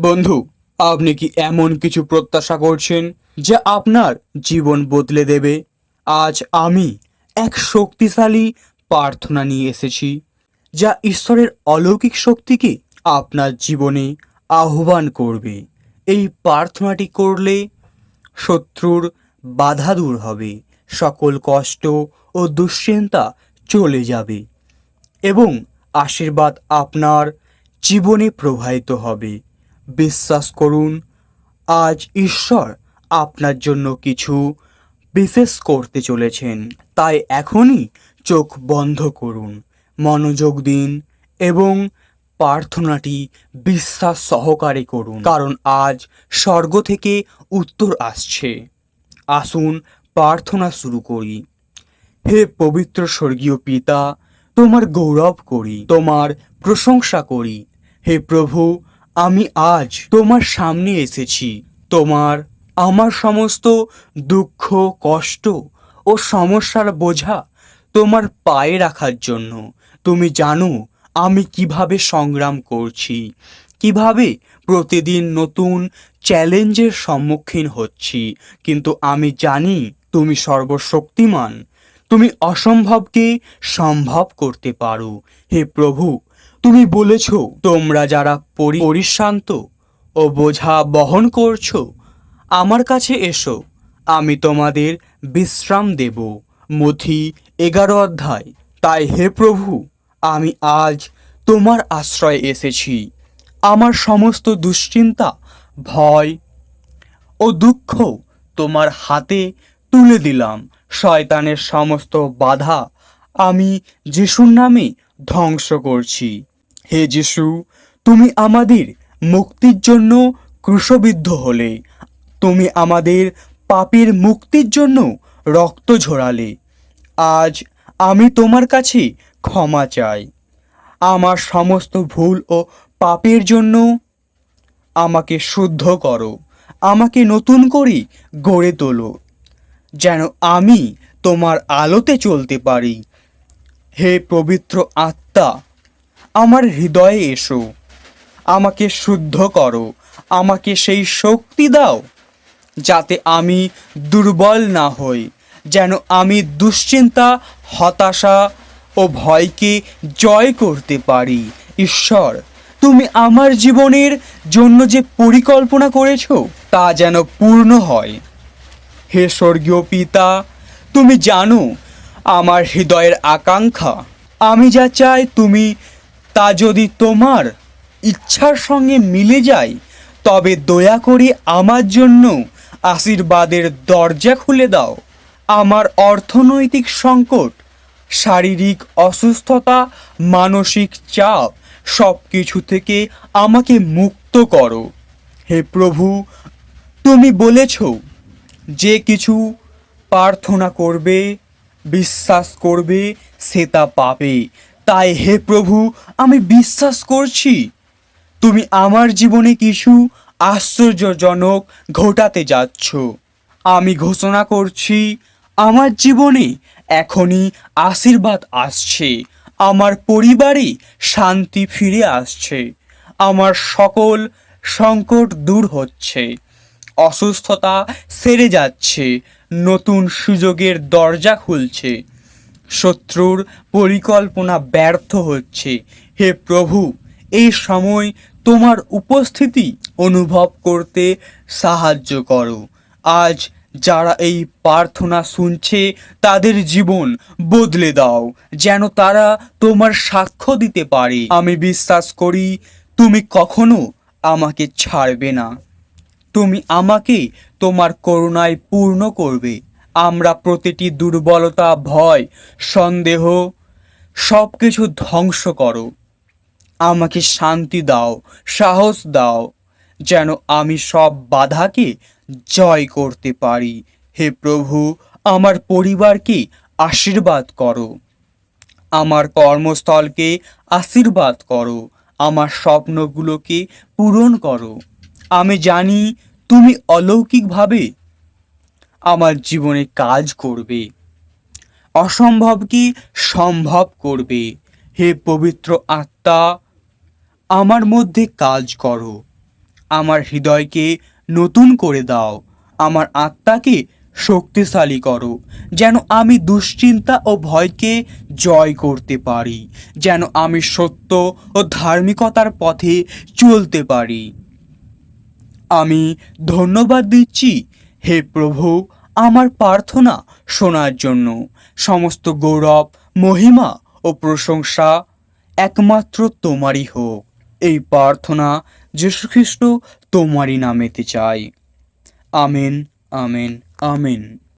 বন্ধু, আপনি কি এমন কিছু প্রত্যাশা করছেন যা আপনার জীবন বদলে দেবে? আজ আমি এক শক্তিশালী প্রার্থনা নিয়ে এসেছি, যা ঈশ্বরের অলৌকিক শক্তিকে আপনার জীবনে আহ্বান করবে। এই প্রার্থনাটি করলে শত্রুর বাধা দূর হবে, সকল কষ্ট ও দুশ্চিন্তা চলে যাবে এবং আশীর্বাদ আপনার জীবনে প্রবাহিত হবে। বিশ্বাস করুন, আজ ঈশ্বর আপনার জন্য কিছু বিশেষ করতে চলেছেন। তাই এখনই চোখ বন্ধ করুন, মনোযোগ দিন এবং প্রার্থনাটি বিশ্বাস সহকারে করুন, কারণ আজ স্বর্গ থেকে উত্তর আসছে। আসুন প্রার্থনা শুরু করি। হে পবিত্র স্বর্গীয় পিতা, তোমার গৌরব করি, তোমার প্রশংসা করি। হে প্রভু আমি আজ তোমার সামনে এসেছি। তোমার আমার সমস্ত দুঃখ, কষ্ট ও সমস্যার বোঝা তোমার পায়ে রাখার জন্য। তুমি জানো আমি কীভাবে সংগ্রাম করছি, কীভাবে প্রতিদিন নতুন চ্যালেঞ্জের সম্মুখীন হচ্ছি। কিন্তু আমি জানি তুমি সর্বশক্তিমান। তুমি অসম্ভবকে সম্ভব করতে পারো। হে প্রভু তুমি বলেছ, তোমরা যারা পরি- পরিশ্রান্ত ও বোঝা বহন করছ, আমার কাছে এসো, আমি তোমাদের বিশ্রাম দেব। মথি এগারো অধ্যায়। তাই হে প্রভু, আমি আজ তোমার আশ্রয়ে এসেছি। আমার সমস্ত দুশ্চিন্তা, ভয় ও দুঃখ তোমার হাতে তুলে দিলাম। শয়তানের সমস্ত বাধা আমি যিশুর নামে ধ্বংস করছি। হে যিশু, তুমি আমাদের মুক্তির জন্য ক্রুশবিদ্ধ হলে। তুমি আমাদের পাপের মুক্তির জন্য রক্ত ঝরালে। আজ আমি তোমার কাছে ক্ষমা চাই। আমার সমস্ত ভুল ও পাপের জন্য আমাকে শুদ্ধ করো। আমাকে নতুন করে গড়ে তোলো। যেন আমি তোমার আলোতে চলতে পারি। হে পবিত্র আত্মা আমার হৃদয়ে এসো। আমাকে শুদ্ধ করো। আমাকে সেই শক্তি দাও যাতে আমি দুর্বল না হই, যেন আমি দুশ্চিন্তা, হতাশা ও ভয়কে জয় করতে পারি। ঈশ্বর, তুমি আমার জীবনের জন্য যে পরিকল্পনা করেছ, তা যেন পূর্ণ হয়। হে স্বর্গীয় পিতা, তুমি জানো আমার হৃদয়ের আকাঙ্ক্ষা। আমি যা চাই, তুমি তা যদি তোমার ইচ্ছার সঙ্গে মিলে যায়, তবে দয়া করে আমার জন্য আশীর্বাদের দরজা খুলে দাও। আমার অর্থনৈতিক সংকট, শারীরিক অসুস্থতা, মানসিক চাপ সব কিছু থেকে আমাকে মুক্ত করো। হে প্রভু, তুমি বলেছ, যে কিছু প্রার্থনা করবে, বিশ্বাস করবে, সে তা পাবে। তাই হে প্রভু, আমি বিশ্বাস করছি। তুমি আমার জীবনে কিছু আশ্চর্যজনক ঘটাতে যাচ্ছ। আমি ঘোষণা করছি, আমার জীবনে এখনই আশীর্বাদ আসছে। আমার পরিবারে শান্তি ফিরে আসছে। আমার সকল সংকট দূর হচ্ছে। অসুস্থতা সেরে যাচ্ছে। নতুন সুযোগের দরজা খুলছে। শত্রুর পরিকল্পনা ব্যর্থ হচ্ছে। হে প্রভু, এই সময় তোমার উপস্থিতি অনুভব করতে সাহায্য করো। আজ যারা এই প্রার্থনা শুনছে, তাদের জীবন বদলে দাও, যেন তারা তোমার সাক্ষ্য দিতে পারে। আমি বিশ্বাস করি, তুমি কখনো আমাকে ছাড়বে না। তুমি আমাকে তোমার করুণায় পূর্ণ করবে। আমরা প্রতিটি দুর্বলতা, ভয়, সন্দেহ সব কিছু ধ্বংস করো। আমাকে শান্তি দাও, সাহস দাও, যেন আমি সব বাধাকে জয় করতে পারি। হে প্রভু, আমার পরিবারকে আশীর্বাদ করো। আমার কর্মস্থলকে আশীর্বাদ করো। আমার স্বপ্নগুলোকে পূরণ করো। আমি জানি তুমি অলৌকিকভাবে আমার জীবনে কাজ করবে। অসম্ভব কি সম্ভব করবে? হে পবিত্র আত্মা, আমার মধ্যে কাজ করো। আমার হৃদয়কে নতুন করে দাও। আমার আত্মাকে শক্তিশালী করো, যেন আমি দুশ্চিন্তা ও ভয়কে জয় করতে পারি, যেন আমি সত্য ও ধার্মিকতার পথে চলতে পারি। আমি ধন্যবাদ দিচ্ছি হে প্রভু, আমার প্রার্থনা শোনার জন্য। সমস্ত গৌরব, মহিমা ও প্রশংসা একমাত্র তোমারই হোক। এই প্রার্থনা যীশুখ্রিস্ট তোমারই নামেতে চাই। Amen amen amen.